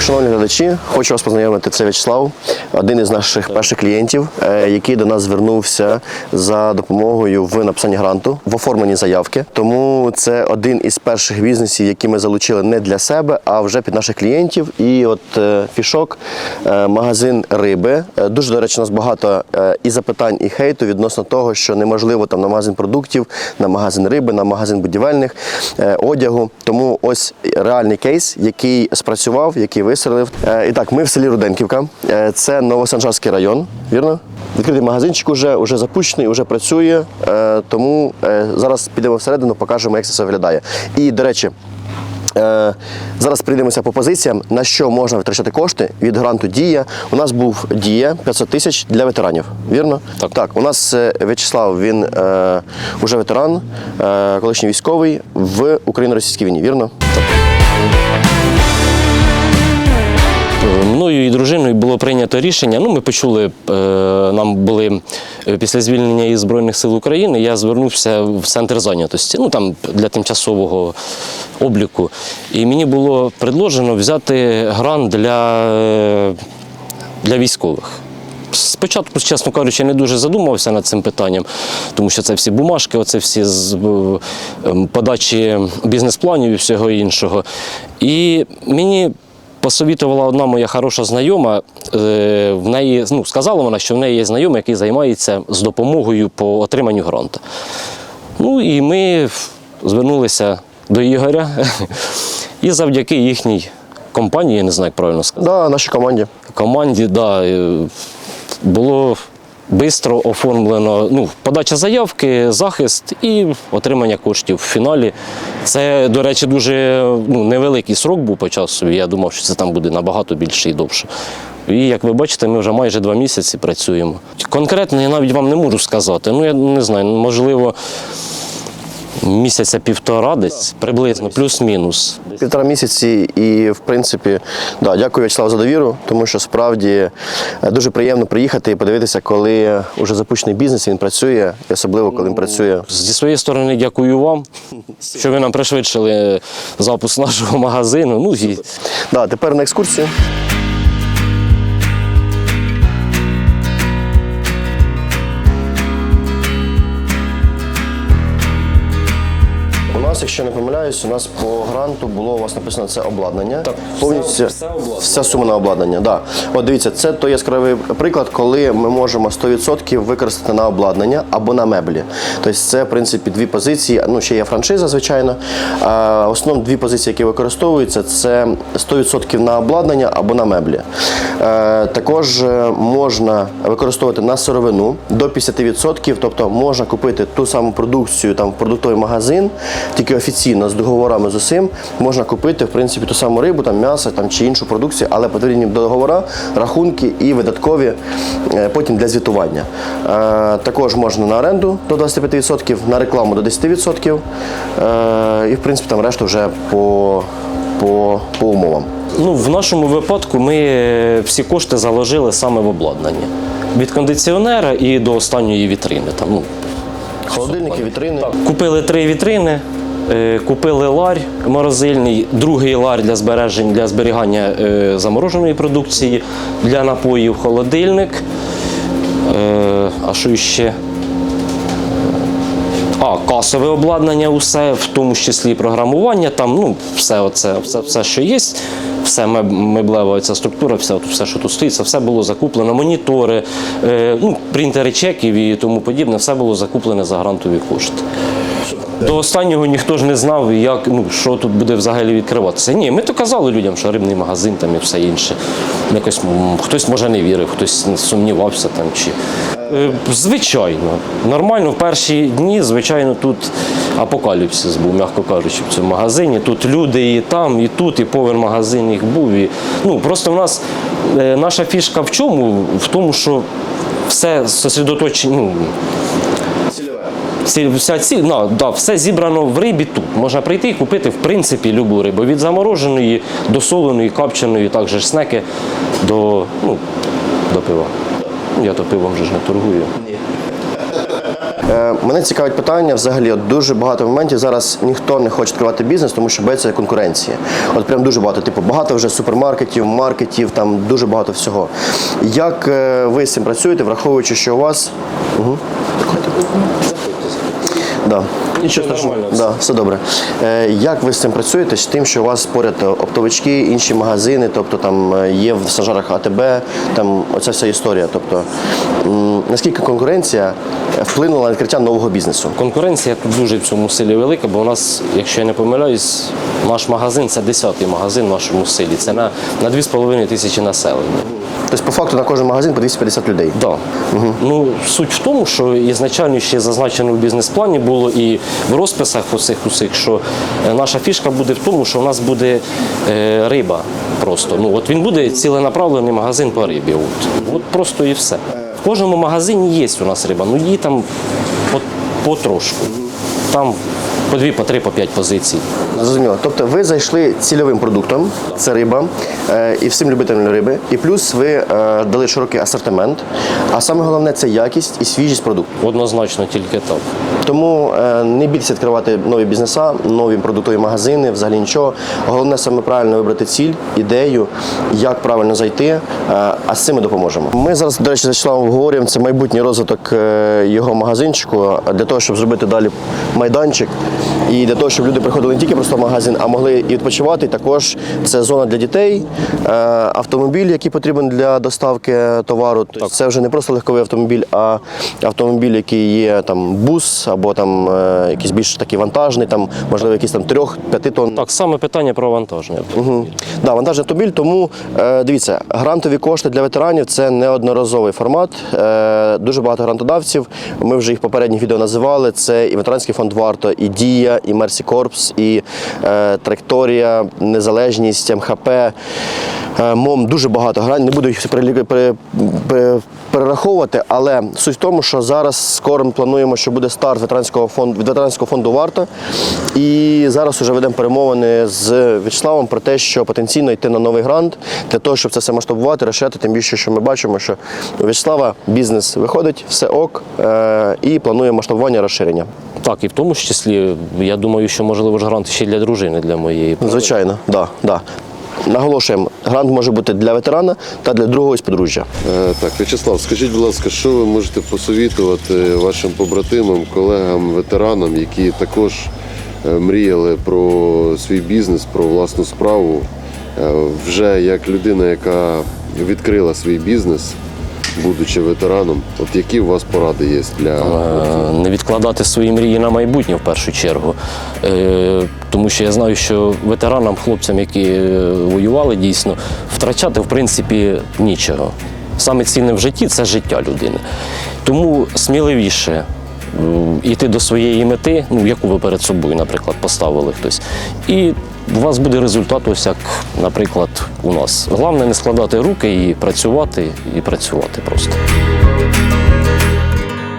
шановні глядачі, хочу вас познайомити. Це В'ячеслав, один із наших перших клієнтів, е, який до нас звернувся за допомогою в написанні гранту в оформленні заявки. Тому це один із перших бізнесів, які ми залучили не для себе, а вже під наших клієнтів. І от е, фішок, е, магазин риби. Дуже до речі, у нас багато і запитань, і хейту відносно того, що неможливо там на магазин продуктів, на магазин риби, на магазин будівельних одягу. Тому ось реальний кейс, який спрацював, який вистрелив. Е, І так, ми в селі Руденківка. Е, Це Новосанжарський район, вірно? Відкритий магазинчик уже, уже запущений, вже працює. Е, Тому зараз підемо всередину, покажемо, як це все виглядає. І, до речі, Зараз прийдемося по позиціям, на що можна витрачати кошти від гранту Дія. У нас був Дія 500 тисяч для ветеранів. Вірно? Так. Так, у нас В'ячеслав, він е, уже ветеран, е, колишній військовий в Україно-російській війні. Вірно? Було прийнято рішення. Ну, ми почули, е, нам були е, після звільнення із Збройних сил України. Я звернувся в центр зайнятості, ну там для тимчасового обліку. І мені було предложено взяти грант для, е, для військових. Спочатку, чесно кажучи, не дуже задумувався над цим питанням, тому що це всі бумажки, оце всі з- ем, подачі бізнес-планів і всього іншого. І мені посовітувала одна моя хороша знайома. Е, В неї ну, сказала вона, що в неї є знайомий, який займається з допомогою по отриманню гранту. Ну і ми звернулися до Ігоря, і завдяки їхній компанії, я не знаю, як правильно сказати Да, нашій команді. команді да, е, було швидко оформлено ну, подача заявки, захист і отримання коштів в фіналі. Це, до речі, дуже ну, невеликий срок був по часу. Я думав, що це там буде набагато більше і довше. І як ви бачите, ми вже майже два місяці працюємо. Конкретно я навіть вам не можу сказати. Ну, я не знаю, можливо, місяця півтора десь, приблизно, плюс-мінус. Півтора місяці, і в принципі, да, дякую В'ячеслав за довіру, тому що справді е, дуже приємно приїхати і подивитися, коли вже запущений бізнес, він працює, і особливо коли він працює Зі своєї сторони, дякую вам, що ви нам пришвидшили запуск нашого магазину. Ну і Да, тепер на екскурсію. Нас, якщо не помиляюсь, у нас по гранту було у вас написано це обладнання. Так, повністю все- все обладнання. вся сума на обладнання. Да. От дивіться, це той яскравий приклад, коли ми можемо 100% використати на обладнання або на меблі. Тобто це, в принципі, дві позиції. Ну, ще є франшиза, звичайно. А основні дві позиції, які використовуються, це 100% на обладнання або на меблі. Е, також е, можна використовувати на сировину до 50%, тобто можна купити ту саму продукцію там в продуктовий магазин, тільки офіційно з договорами з усім можна купити в принципі ту саму рибу, там м'ясо там чи іншу продукцію, але потрібні договори, рахунки і видаткові е, потім для звітування. Е, також можна на оренду до 25%, на рекламу до 10%. Е, і в принципі там решту вже по, по, по умовам. ну, в нашому випадку ми всі кошти заложили саме в обладнання. Від кондиціонера і до останньої вітрини. Там, ну, Холодильники, вітрини. Купили три вітрини, купили ларь морозильний, другий ларь для збережень для зберігання е, замороженої продукції, для напоїв холодильник. Е, А що ще? А, касове обладнання, усе, в тому числі програмування, там, ну, все, оце, все, все, що є, все меблева ця структура, все, все, що тут стоїть, це все було закуплено. Монітори, е, ну, принтери чеків і тому подібне, все було закуплене за грантові кошти. До останнього ніхто ж не знав, як, ну, що тут буде взагалі відкриватися. Ні, ми то казали людям, що рибний магазин там і все інше. Якось хтось може не вірив, хтось сумнівався там. Чи... Е, Звичайно, нормально в перші дні, звичайно, тут апокаліпсис був, м'яко кажучи, в цьому магазині. Тут люди і там, і тут, і повен магазин їх був. І, ну, просто в нас е, наша фішка в чому? В тому, що все сосредоточено. Ну, Вся ціль, ну, да, все зібрано в рибі тут. Можна прийти і купити в принципі любу рибу. Від замороженої до соленої, копченої, також снеки до, ну, до пива. Я то пивом вже ж не торгую. Е, мене цікавить питання взагалі. От дуже багато моментів зараз ніхто не хоче відкривати бізнес, тому що боїться конкуренції. От прям дуже багато. Типу, багато вже супермаркетів, маркетів, там дуже багато всього. Як е, ви з цим працюєте, враховуючи, що у вас. Угу. Да. Нічого нормально. Да, все добре. Е, як ви з цим працюєте? З тим, що у вас поряд оптовички, інші магазини, тобто там е, є в Санжарах АТБ, там оця вся історія. Тобто, м, наскільки конкуренція вплинула на відкриття нового бізнесу? Конкуренція тут дуже в цьому селі велика, бо у нас, якщо я не помиляюсь, наш магазин це 10-й магазин в нашому селі. Це на, на 2,5 тисячі населення. Тобто, по факту на кожен магазин по 250 людей. Да. Ну, суть в тому, що ізначально ще зазначено в бізнес-плані було і в розписах усіх усіх, що е, наша фішка буде в тому, що у нас буде е, риба просто. Ну, от він буде ціленаправлений магазин по рибі. От, от просто і все. В кожному магазині є у нас риба, ну її там по, потрошку. Там по дві, по три, по п'ять позицій. Зрозуміло. Тобто ви зайшли цільовим продуктом, це риба, е, і всім любителям риби. І плюс ви е, дали широкий асортимент. А саме головне це якість і свіжість продукту. Однозначно тільки так. Тому е, не бійтеся відкривати нові бізнеса, нові продуктові магазини, взагалі нічого. Головне саме правильно вибрати ціль, ідею, як правильно зайти, е, а з цим ми допоможемо. Ми зараз, до речі, за Вячеславом обговорюємо це майбутній розвиток е, його магазинчику для того, щоб зробити далі майданчик. І для того, щоб люди приходили не тільки просто в магазин, а могли і відпочивати. І також це зона для дітей, автомобіль, який потрібен для доставки товару. Тобто це вже не просто легковий автомобіль, а автомобіль, який є там бус або там е, якийсь більш такий вантажний, там можливо якийсь там трьох-п'яти тонн. Так, саме питання про вантаження. Угу. Да, вантажний автомобіль. Тому е, дивіться, грантові кошти для ветеранів це неодноразовий формат. Е, дуже багато грантодавців. Ми вже їх попередніх відео називали. Це і ветеранський фонд варто, і Дія, і Мерсі Корпс, і Траєкторія, Незалежність, МХП. МОМ дуже багато грань. Не буду їх перераховувати, але суть в тому, що зараз скоро ми плануємо, що буде старт ветеранського фонду від ветеранського фонду варта. І зараз вже ведемо перемовини з В'ячеславом про те, що потенційно йти на новий грант для того, щоб це все масштабувати, розширяти. Тим більше, що ми бачимо, що у В'ячеслава бізнес виходить, все ок, е, і планує масштабування розширення. Так, і в тому ж числі, я думаю, що можливо ж грант ще для дружини, для моєї. Звичайно, да, да. Наголошуємо, грант може бути для ветерана та для другого із подружжя. Е, Так, В'ячеслав, скажіть, будь ласка, що ви можете посовітувати вашим побратимам, колегам, ветеранам, які також е, мріяли про свій бізнес, про власну справу, Е, вже як людина, яка відкрила свій бізнес, будучи ветераном, от які у вас поради є для Е, Не відкладати свої мрії на майбутнє в першу чергу. Е, Тому що я знаю, що ветеранам, хлопцям, які е, воювали дійсно, втрачати в принципі нічого. Саме цінне в житті це життя людини. Тому сміливіше йти до своєї мети, ну, яку ви перед собою, наприклад, поставили хтось. І у вас буде результат, ось як, наприклад, у нас. Головне не складати руки і працювати, і працювати просто.